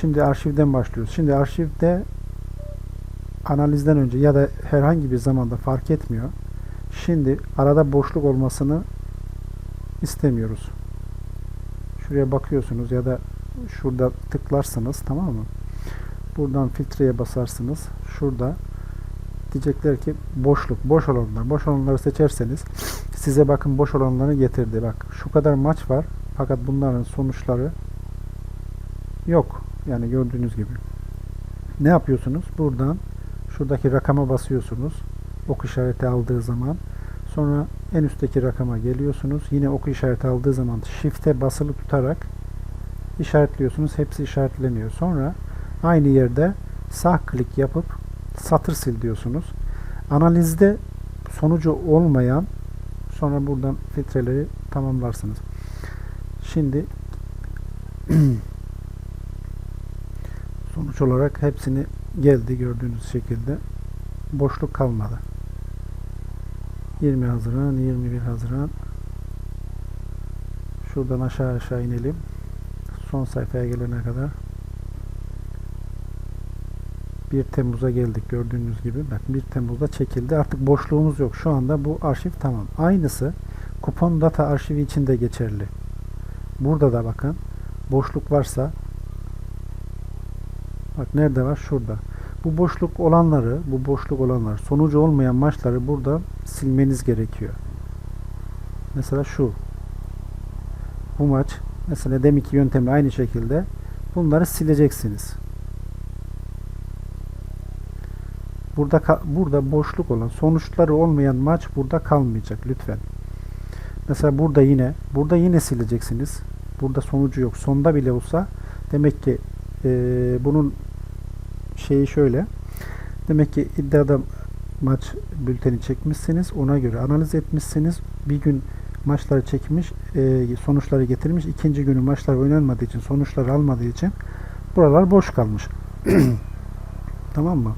Şimdi arşivden başlıyoruz. Şimdi arşivde analizden önce ya da herhangi bir zamanda fark etmiyor. Şimdi arada boşluk olmasını istemiyoruz. Şuraya bakıyorsunuz ya da şurada tıklarsınız tamam mı? Buradan filtreye basarsınız. Şurada diyecekler ki boşluk, boş olanlar. Boş olanları seçerseniz size bakın boş olanları getirdi. Bak şu kadar maç var fakat bunların sonuçları yok. Yani gördüğünüz gibi. Ne yapıyorsunuz? Buradan şuradaki rakama basıyorsunuz. Ok işareti aldığı zaman sonra en üstteki rakama geliyorsunuz. Yine ok işareti aldığı zaman shift'e basılı tutarak işaretliyorsunuz. Hepsi işaretleniyor. Sonra aynı yerde sağ klik yapıp satır sil diyorsunuz. Analizde sonucu olmayan sonra buradan filtreleri tamamlarsınız. Şimdi olarak hepsini geldi gördüğünüz şekilde. Boşluk kalmadı. 20 Haziran, 21 Haziran. Şuradan aşağı aşağı inelim. Son sayfaya gelene kadar. 1 Temmuz'a geldik gördüğünüz gibi. Bak 1 Temmuz'da çekildi. Artık boşluğumuz yok. Şu anda bu arşiv tamam. Aynısı kupon data arşivi için de geçerli. Burada da bakın boşluk varsa bak nerede var? Şurada. Bu boşluk olanları, bu boşluk olanlar, sonucu olmayan maçları burada silmeniz gerekiyor. Mesela şu. Bu maç mesela deminki yöntemle aynı şekilde bunları sileceksiniz. Burada burada boşluk olan, sonuçları olmayan maç burada kalmayacak lütfen. Mesela burada yine, burada yine sileceksiniz. Burada sonucu yok. Sonda bile olsa demek ki e, bunun şeyi şöyle. Demek ki iddiada maç bülteni çekmişsiniz. Ona göre analiz etmişsiniz. Bir gün maçları çekmiş, e, sonuçları getirmiş. İkinci günü maçlar oynanmadığı için, sonuçları almadığı için buralar boş kalmış. tamam mı?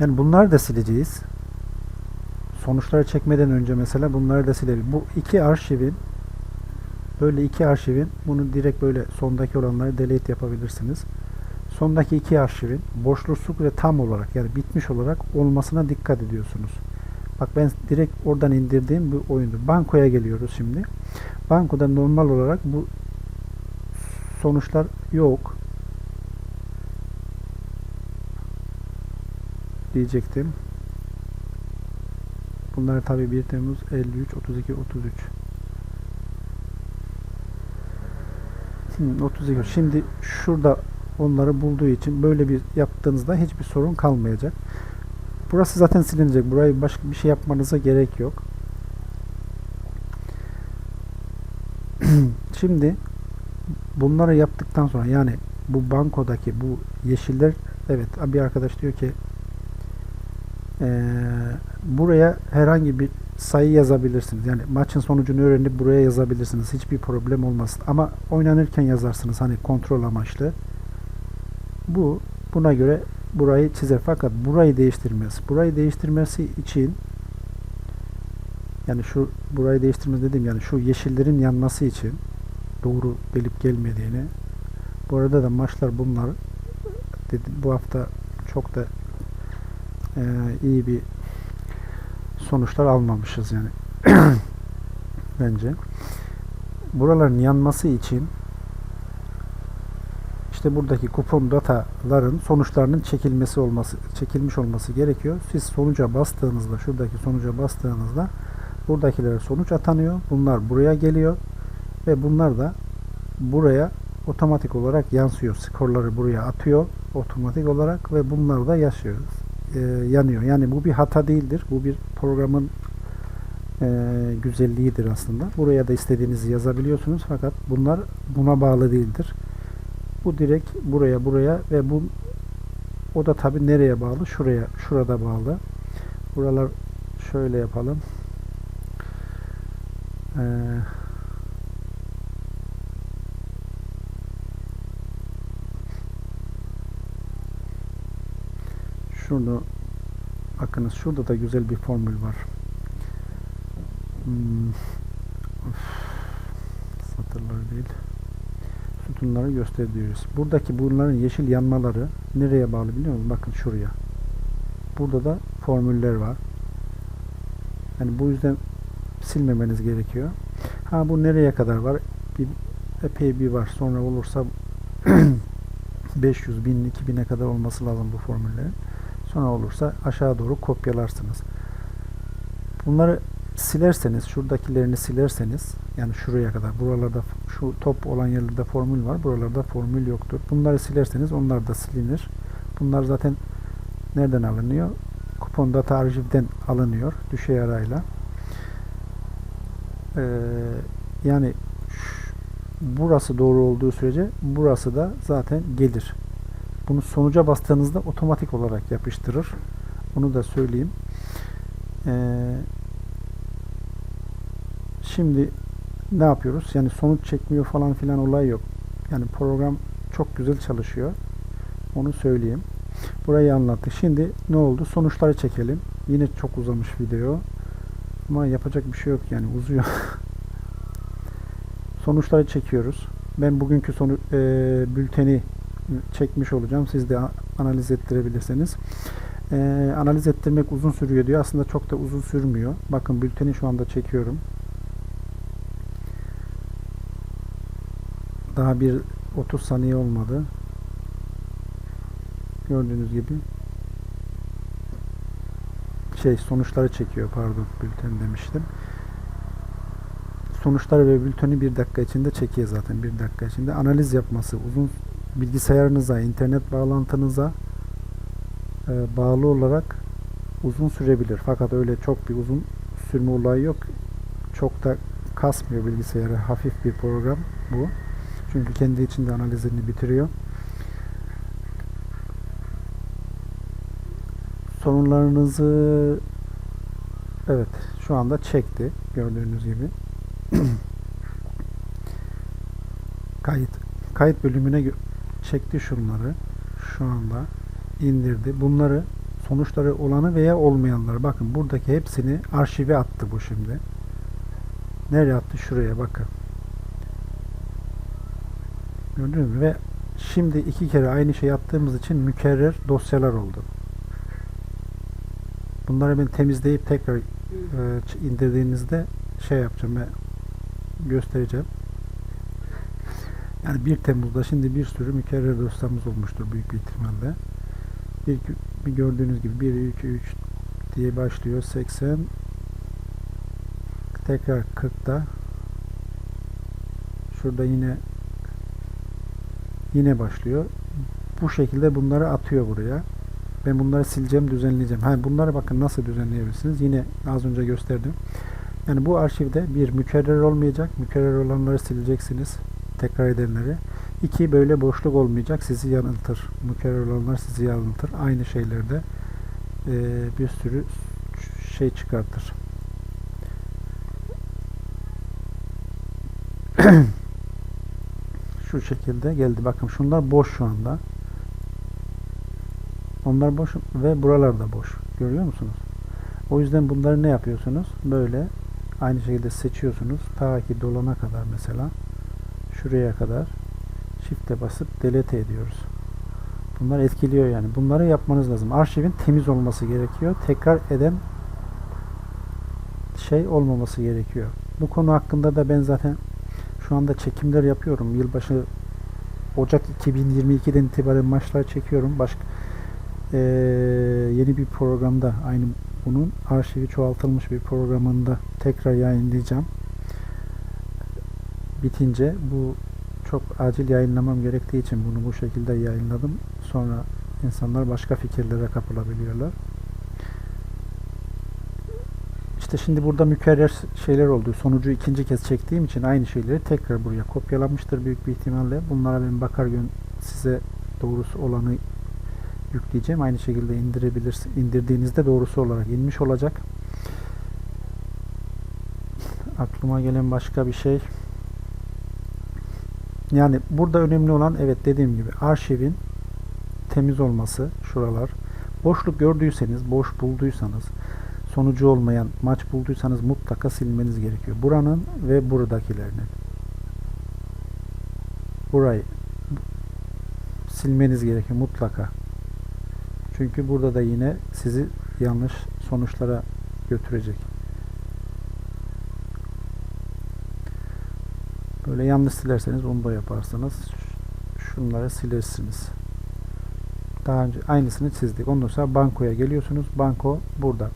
Yani bunları da sileceğiz. Sonuçları çekmeden önce mesela bunları da silelim. Bu iki arşivin böyle iki arşivin bunu direkt böyle sondaki olanları delete yapabilirsiniz. Sondaki iki arşivin boşluksuz ve tam olarak yani bitmiş olarak olmasına dikkat ediyorsunuz. Bak ben direkt oradan indirdiğim bir oyundur. Bankoya geliyoruz şimdi. Bankoda normal olarak bu sonuçlar yok. diyecektim. Bunlar tabi 1 Temmuz 53 32 33 hmm, 32 şimdi şurada onları bulduğu için böyle bir yaptığınızda hiçbir sorun kalmayacak. Burası zaten silinecek. Burayı başka bir şey yapmanıza gerek yok. Şimdi bunları yaptıktan sonra yani bu bankodaki bu yeşiller evet bir arkadaş diyor ki e, buraya herhangi bir sayı yazabilirsiniz. Yani maçın sonucunu öğrenip buraya yazabilirsiniz. Hiçbir problem olmaz. Ama oynanırken yazarsınız hani kontrol amaçlı. Bu buna göre burayı çizer. Fakat burayı değiştirmez. Burayı değiştirmesi için yani şu burayı değiştirmez dedim yani şu yeşillerin yanması için doğru gelip gelmediğini bu arada da maçlar bunlar dedim, bu hafta çok da e, iyi bir sonuçlar almamışız yani bence buraların yanması için işte buradaki kupon dataların sonuçlarının çekilmesi olması çekilmiş olması gerekiyor. Siz sonuca bastığınızda şuradaki sonuca bastığınızda buradakilere sonuç atanıyor. Bunlar buraya geliyor ve bunlar da buraya otomatik olarak yansıyor. Skorları buraya atıyor otomatik olarak ve bunlar da yaşıyoruz e, yanıyor. Yani bu bir hata değildir. Bu bir programın e, güzelliğidir aslında. Buraya da istediğinizi yazabiliyorsunuz fakat bunlar buna bağlı değildir. Bu direkt buraya buraya ve bu o da tabi nereye bağlı? Şuraya, şurada bağlı. Buralar şöyle yapalım. Eee şurada bakınız şurada da güzel bir formül var. Hmm. Satırlar değil. Sütunları gösteriyoruz. Buradaki bunların yeşil yanmaları nereye bağlı biliyor musunuz? Bakın şuraya. Burada da formüller var. Yani bu yüzden silmemeniz gerekiyor. Ha bu nereye kadar var? Bir, epey bir var. Sonra olursa 500, 1000, 2000'e kadar olması lazım bu formüllerin. Sonra olursa aşağı doğru kopyalarsınız. Bunları silerseniz, şuradakilerini silerseniz, yani şuraya kadar, buralarda şu top olan yerlerde formül var, buralarda formül yoktur. Bunları silerseniz onlar da silinir. Bunlar zaten nereden alınıyor? Kuponda tariften alınıyor, düşey arayla. Ee, yani burası doğru olduğu sürece burası da zaten gelir. Bunu sonuca bastığınızda otomatik olarak yapıştırır. Onu da söyleyeyim. Ee, şimdi ne yapıyoruz? Yani sonuç çekmiyor falan filan olay yok. Yani program çok güzel çalışıyor. Onu söyleyeyim. Burayı anlattık. Şimdi ne oldu? Sonuçları çekelim. Yine çok uzamış video. Ama yapacak bir şey yok yani uzuyor. Sonuçları çekiyoruz. Ben bugünkü sonu e, bülteni çekmiş olacağım. Siz de analiz ettirebilirsiniz. E, analiz ettirmek uzun sürüyor diyor. Aslında çok da uzun sürmüyor. Bakın bülteni şu anda çekiyorum. Daha bir 30 saniye olmadı. Gördüğünüz gibi şey sonuçları çekiyor pardon bülten demiştim. Sonuçları ve bülteni bir dakika içinde çekiyor zaten bir dakika içinde. Analiz yapması uzun bilgisayarınıza, internet bağlantınıza e, bağlı olarak uzun sürebilir. Fakat öyle çok bir uzun sürme olayı yok. Çok da kasmıyor bilgisayarı. Hafif bir program bu. Çünkü kendi içinde analizini bitiriyor. Sorunlarınızı evet şu anda çekti gördüğünüz gibi. Kayıt. Kayıt bölümüne çekti şunları. Şu anda indirdi. Bunları sonuçları olanı veya olmayanları bakın buradaki hepsini arşive attı bu şimdi. Nereye attı? Şuraya bakın. Gördünüz mü? Ve şimdi iki kere aynı şey yaptığımız için mükerrer dosyalar oldu. Bunları ben temizleyip tekrar e, indirdiğinizde şey yapacağım ve göstereceğim. Yani 1 Temmuz'da şimdi bir sürü mükerrer dosyamız olmuştur büyük bir ihtimalle. Bir, bir gördüğünüz gibi 1, 2, 3 diye başlıyor. 80 tekrar 40'da şurada yine yine başlıyor. Bu şekilde bunları atıyor buraya. Ben bunları sileceğim, düzenleyeceğim. Ha bunları bakın nasıl düzenleyebilirsiniz? Yine az önce gösterdim. Yani bu arşivde bir mükerrer olmayacak. Mükerrer olanları sileceksiniz. Tekrar edenleri. İki böyle boşluk olmayacak. Sizi yanıltır. Mükerrer olanlar sizi yanıltır. Aynı şeylerde eee, bir sürü şey çıkartır. Şekilde geldi. Bakın şunlar boş şu anda. Onlar boş ve buralar da boş. Görüyor musunuz? O yüzden bunları ne yapıyorsunuz? Böyle aynı şekilde seçiyorsunuz. Ta ki dolana kadar mesela şuraya kadar shift'e basıp delete ediyoruz. Bunlar etkiliyor yani. Bunları yapmanız lazım. Arşivin temiz olması gerekiyor. Tekrar eden şey olmaması gerekiyor. Bu konu hakkında da ben zaten şu anda çekimler yapıyorum. Yılbaşı Ocak 2022'den itibaren maçlar çekiyorum. Başka eee, yeni bir programda aynı bunun arşivi çoğaltılmış bir programında tekrar yayınlayacağım. Bitince bu çok acil yayınlamam gerektiği için bunu bu şekilde yayınladım. Sonra insanlar başka fikirlere kapılabiliyorlar. İşte şimdi burada mükerrer şeyler oldu. Sonucu ikinci kez çektiğim için aynı şeyleri tekrar buraya kopyalamıştır büyük bir ihtimalle. Bunlara ben bakar size doğrusu olanı yükleyeceğim. Aynı şekilde indirebilirsin. İndirdiğinizde doğrusu olarak inmiş olacak. Aklıma gelen başka bir şey. Yani burada önemli olan evet dediğim gibi arşivin temiz olması şuralar. Boşluk gördüyseniz, boş bulduysanız, sonucu olmayan maç bulduysanız mutlaka silmeniz gerekiyor. Buranın ve buradakilerini. burayı silmeniz gerekiyor mutlaka. Çünkü burada da yine sizi yanlış sonuçlara götürecek. Böyle yanlış silerseniz onu da yaparsınız. Şunları silersiniz. Daha önce aynısını çizdik. Ondan sonra bankoya geliyorsunuz. Banko burada.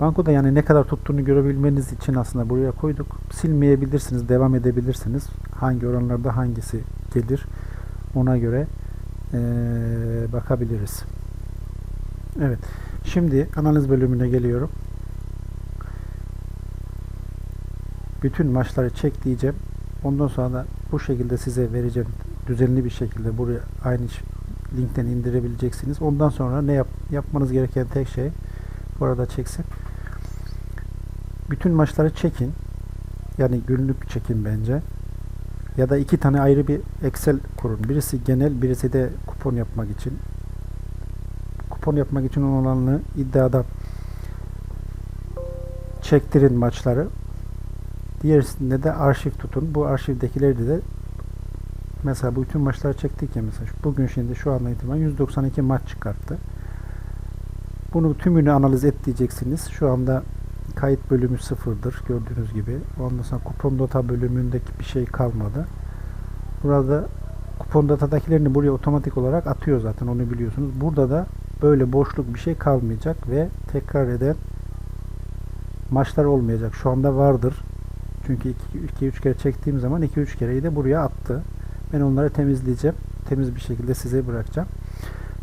Bankoda yani ne kadar tuttuğunu görebilmeniz için aslında buraya koyduk. Silmeyebilirsiniz. Devam edebilirsiniz. Hangi oranlarda hangisi gelir ona göre eee, bakabiliriz. Evet. Şimdi analiz bölümüne geliyorum. Bütün maçları çek diyeceğim. Ondan sonra da bu şekilde size vereceğim. Düzenli bir şekilde buraya aynı linkten indirebileceksiniz. Ondan sonra ne yap yapmanız gereken tek şey bu çeksin. Bütün maçları çekin. Yani günlük çekin bence. Ya da iki tane ayrı bir Excel kurun. Birisi genel, birisi de kupon yapmak için. Kupon yapmak için olanını iddiada çektirin maçları. Diğerisinde de arşiv tutun. Bu arşivdekileri de mesela bu bütün maçları çektik ya mesela bugün şimdi şu anda itibaren 192 maç çıkarttı. Bunu tümünü analiz et diyeceksiniz. Şu anda kayıt bölümü sıfırdır gördüğünüz gibi. Ondan sonra kupon data bölümündeki bir şey kalmadı. Burada kupon datadakilerini buraya otomatik olarak atıyor zaten onu biliyorsunuz. Burada da böyle boşluk bir şey kalmayacak ve tekrar eden maçlar olmayacak. Şu anda vardır. Çünkü 2-3 kere çektiğim zaman 2-3 kereyi de buraya attı. Ben onları temizleyeceğim. Temiz bir şekilde size bırakacağım.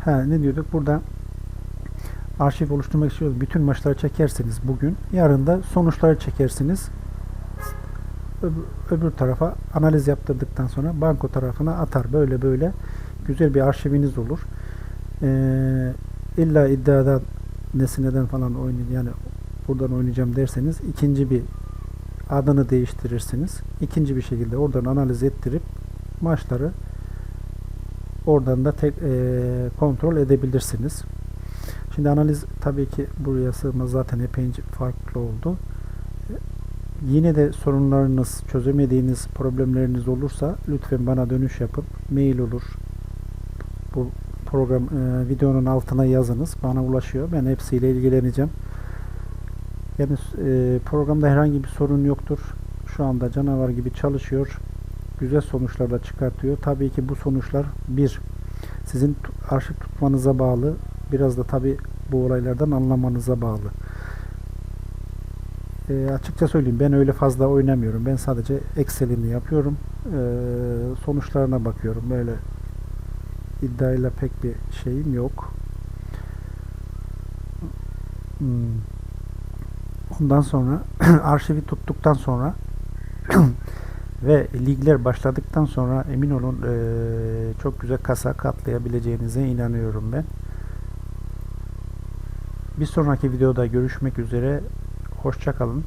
Ha, ne diyorduk? Burada arşiv oluşturmak istiyoruz. Bütün maçları çekersiniz bugün. Yarın da sonuçları çekersiniz. Öbür, tarafa analiz yaptırdıktan sonra banko tarafına atar. Böyle böyle güzel bir arşiviniz olur. Ee, illa iddiadan nesineden falan oynayın yani buradan oynayacağım derseniz ikinci bir adını değiştirirsiniz. İkinci bir şekilde oradan analiz ettirip maçları oradan da tek eee, kontrol edebilirsiniz. Şimdi analiz tabii ki buraya sığmaz zaten epeyce farklı oldu. Yine de sorunlarınız, çözemediğiniz problemleriniz olursa lütfen bana dönüş yapın. Mail olur. Bu program eee, videonun altına yazınız. Bana ulaşıyor. Ben hepsiyle ilgileneceğim. Yani e, programda herhangi bir sorun yoktur. Şu anda canavar gibi çalışıyor. Güzel sonuçlar da çıkartıyor. Tabii ki bu sonuçlar bir sizin arşiv tutmanıza bağlı. Biraz da tabii bu olaylardan anlamanıza bağlı. E, açıkça söyleyeyim ben öyle fazla oynamıyorum. Ben sadece Excel'ini yapıyorum. E, sonuçlarına bakıyorum. Böyle iddiayla pek bir şeyim yok. Hmm. Ondan sonra arşivi tuttuktan sonra ve ligler başladıktan sonra emin olun eee, çok güzel kasa katlayabileceğinize inanıyorum ben. Bir sonraki videoda görüşmek üzere. Hoşça kalın.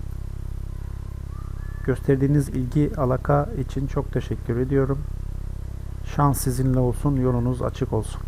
Gösterdiğiniz ilgi, alaka için çok teşekkür ediyorum. Şans sizinle olsun, yolunuz açık olsun.